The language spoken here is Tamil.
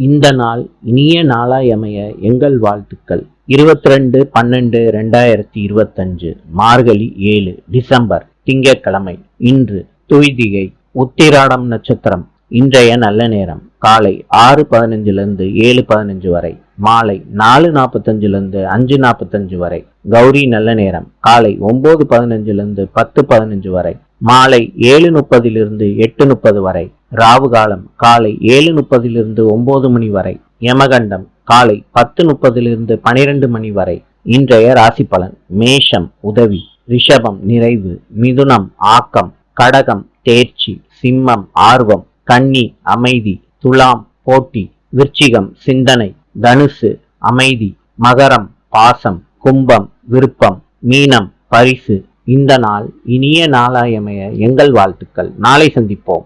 இந்த நாள் இனிய நாளாய் அமைய எங்கள் வாழ்த்துக்கள். இருபத்தி ரெண்டு பன்னெண்டு ரெண்டாயிரத்தி இருபத்தஞ்சு மார்கழி ஏழு டிசம்பர் திங்கட்கிழமை இன்று துய்திகை உத்திராடம் நட்சத்திரம் இன்றைய நல்ல நேரம் காலை ஆறு பதினஞ்சிலிருந்து ஏழு பதினஞ்சு வரை மாலை நாலு நாற்பத்தஞ்சிலிருந்து அஞ்சு நாற்பத்தஞ்சு வரை கௌரி நல்ல நேரம் காலை ஒன்பது பதினஞ்சிலிருந்து பத்து பதினஞ்சு வரை மாலை ஏழு முப்பதிலிருந்து எட்டு முப்பது வரை ராவு காலம் காலை ஏழு முப்பதிலிருந்து ஒன்பது மணி வரை யமகண்டம் காலை பத்து முப்பதிலிருந்து பனிரெண்டு மணி வரை. இன்றைய ராசி பலன் மேஷம் உதவி ரிஷபம் நிறைவு மிதுனம் ஆக்கம் கடகம் தேர்ச்சி சிம்மம் ஆர்வம் கன்னி அமைதி துலாம் போட்டி விருச்சிகம் சிந்தனை தனுசு அமைதி மகரம் பாசம் கும்பம் விருப்பம் மீனம் பரிசு. இந்த நாள் இனிய நாளாயமைய எங்கள் வாழ்த்துக்கள். நாளை சந்திப்போம்.